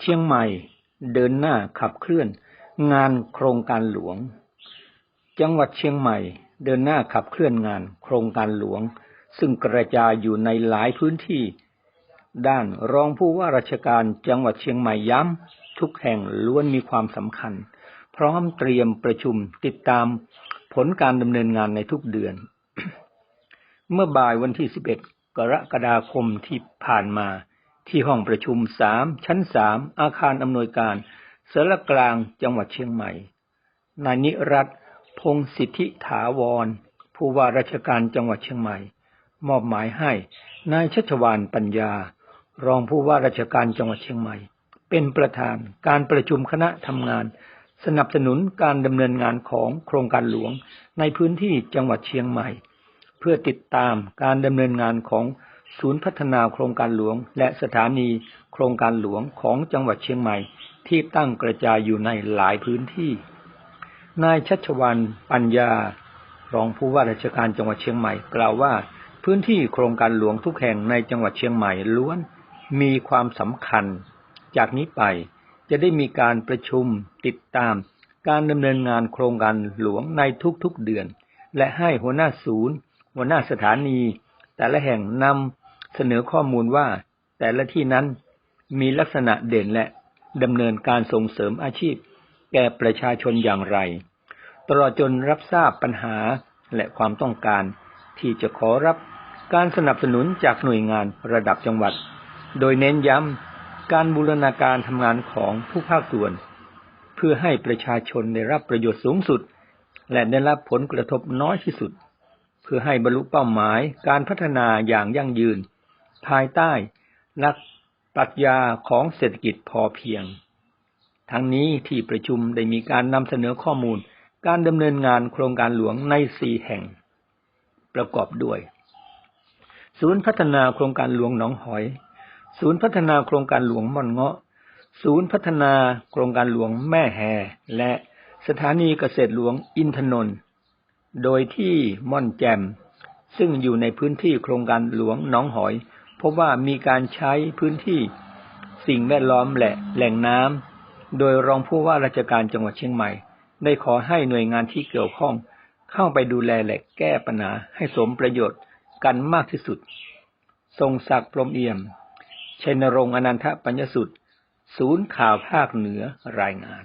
เชียงใหม่เดินหน้าขับเคลื่อน งานโครงการหลวง จังหวัดเชียงใหม่เดินหน้าขับเคลื่อนงานโครงการหลวง ซึ่งกระจายอยู่ในหลายพื้นที่ ด้านรองผู้ว่าราชการจังหวัดเชียงใหม่ย้ำทุกแห่งล้วนมีความสำคัญ พร้อมเตรียมประชุมติดตามผลการดำเนินงานในทุกเดือน เมื่อบ่ายวันที่ 11 กรกฎาคมที่ผ่านมา ที่ห้องประชุม3ชั้น3อาคารอำนวยการสารกลางจังหวัดเชียงใหม่นายนิรัตพงศิทธิถาวร ผู้ว่าราชการจังหวัดเชียงใหม่ มอบหมายให้นายชัชวานปัญญา รองผู้ว่าราชการจังหวัดเชียงใหม่ เป็นประธานการประชุมคณะทำงาน สนับสนุนการดำเนินงานของโครงการหลวงในพื้นที่จังหวัดเชียงใหม่ เพื่อติดตามการดำเนินงานของ ศูนย์พัฒนาโครงการหลวง และสถานีโครงการหลวงของจังหวัดเชียงใหม่ ที่ตั้งกระจายอยู่ในหลายพื้นที่ นายชัชวันปัญญารองผู้ว่าราชการจังหวัดเชียงใหม่กล่าวว่า พื้นที่โครงการหลวงทุกแห่งในจังหวัดเชียงใหม่ล้วน มีความสำคัญ จากนี้ไปจะได้มีการประชุมติดตาม การดำเนินงานโครงการหลวงในทุกๆเดือน และให้หัวหน้าศูนย์ หัวหน้าสถานี แต่ละแห่งนำ เสนอข้อมูลว่า แต่ละที่นั้นมีลักษณะเด่นและดำเนินการส่งเสริมอาชีพ แก่ประชาชนอย่างไร ตลอดจนรับทราบปัญหาและความต้องการ ที่จะขอรับการสนับสนุนจากหน่วยงานระดับจังหวัด โดยเน้นย้ำการบูรณาการทำงานของผู้ภาคส่วน เพื่อให้ประชาชนได้รับประโยชน์สูงสุด และได้รับผลกระทบน้อยที่สุด เพื่อให้บรรลุเป้าหมายการพัฒนาอย่างยั่งยืน ภายใต้หลักปรัชญาของเศรษฐกิจพอเพียง ทั้งนี้ที่ประชุมได้มีการนำเสนอข้อมูลการดำเนินงานโครงการหลวงในสี่แห่ง ประกอบด้วย ศูนย์พัฒนาโครงการหลวงหนองหอย ศูนย์พัฒนาโครงการหลวงม่อนเงาะ ศูนย์พัฒนาโครงการหลวงแม่แฮและสถานีเกษตรหลวงอินทนนท์โดยที่ม่อนแจมซึ่งอยู่ในพื้นที่โครงการหลวงหนองหอย พบว่ามีการใช้พื้นที่สิ่งแวดล้อมและแหล่งน้ำโดยรองผู้ว่าราชการจังหวัดเชียงใหม่ ได้ขอให้หน่วยงานที่เกี่ยวข้อง เข้าไปดูแลและแก้ปัญหาให้สมประโยชน์กันมากที่สุด ทรงศักดิ์พรมเอี่ยมชัยนรงค์อนันทปัญญสุด ศูนย์ข่าวภาคเหนือรายงาน